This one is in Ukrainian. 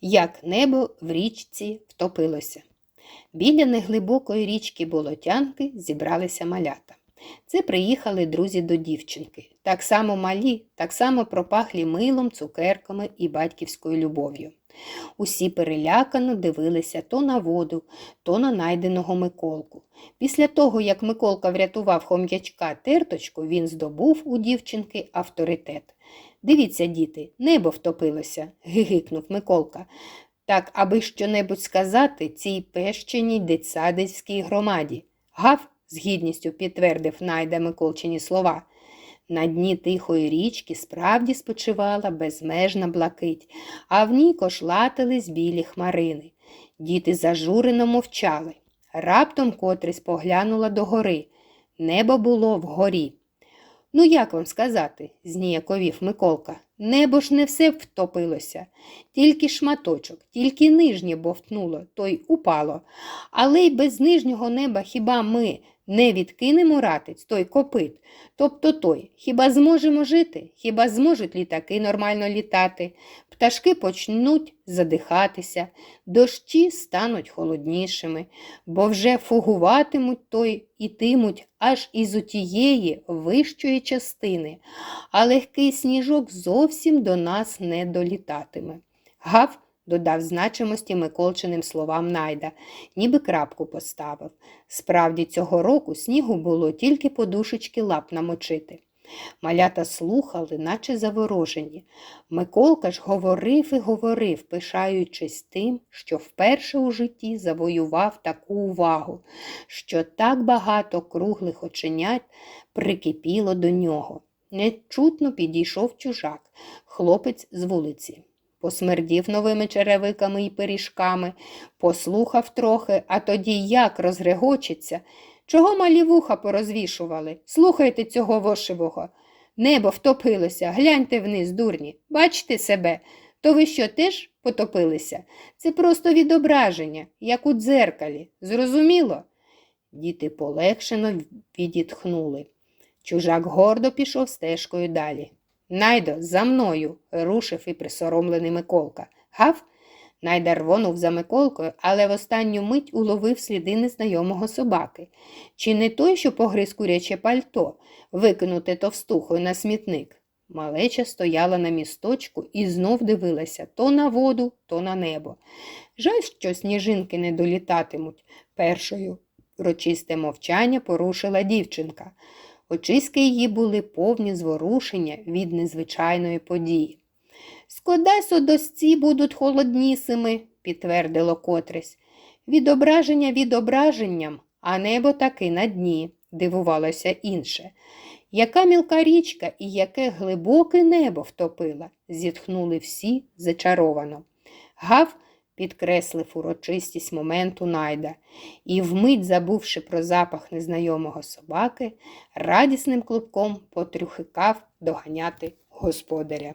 як небо в річці втопилося. Біля неглибокої річки Болотянки зібралися малята. Це приїхали друзі до дівчинки. Так само малі, так само пропахлі милом, цукерками і батьківською любов'ю. Усі перелякано дивилися то на воду, то на найденого Миколку. Після того, як Миколка врятував хом'ячка терточку, він здобув у дівчинки авторитет. Дивіться, діти, небо втопилося, гигикнув Миколка. Так, аби щонебудь сказати цій пещеній дитсадицькій громаді. Гав, з гідністю підтвердив найда Миколчині слова. На дні тихої річки справді спочивала безмежна блакить, а в ній кошлатились білі хмарини. Діти зажурено мовчали. Раптом котрись поглянула догори. Небо було вгорі. Ну, як вам сказати, зніяковів Миколка. Небо ж не все втопилося, тільки шматочок, тільки нижнє бовтнуло, то й упало. Але й без нижнього неба хіба ми не відкинемо ратиць той копит? Тобто той, хіба зможемо жити? Хіба зможуть літаки нормально літати? Пташки почнуть задихатися, дощі стануть холоднішими, бо вже фугуватимуть той ітимуть аж із отієї вищої частини, а легкий сніжок зовсім до нас не долітатиме. Гав додав значимості Миколчиним словам найда, ніби крапку поставив. Справді, цього року снігу було тільки подушечки лап намочити. Малята слухали, наче заворожені. Миколка ж говорив і говорив, пишаючись тим, що вперше у житті завоював таку увагу, що так багато круглих оченят прикипіло до нього. Нечутно підійшов чужак, хлопець з вулиці. Посмердів новими черевиками і пиріжками, послухав трохи, а тоді як розгрегочеться. Чого малі вуха порозвішували? Слухайте цього вошивого. Небо втопилося, гляньте вниз, дурні. Бачите себе, то ви що теж потопилися? Це просто відображення, як у дзеркалі. Зрозуміло? Діти полегшено відітхнули. Чужак гордо пішов стежкою далі. Найдо, за мною, рушив і присоромлений Миколка. Гав? Найда рвонув за Миколкою, але в останню мить уловив сліди незнайомого собаки. Чи не той, що погриз куряче пальто, викинуте товстухою на смітник? Малеча стояла на місточку і знов дивилася то на воду, то на небо. Жаль, що сніжинки не долітатимуть. Першою урочисте мовчання порушила дівчинка. Очиски її були повні зворушення від незвичайної події. Скодесо досці будуть холоднісими, підтвердило котрись. Відображення відображенням, а небо таки на дні, дивувалося інше. Яка мілка річка і яке глибоке небо втопила, зітхнули всі зачаровано. Гав підкреслив урочистість моменту найда і, вмить забувши про запах незнайомого собаки, радісним клубком потрюхикав доганяти господаря.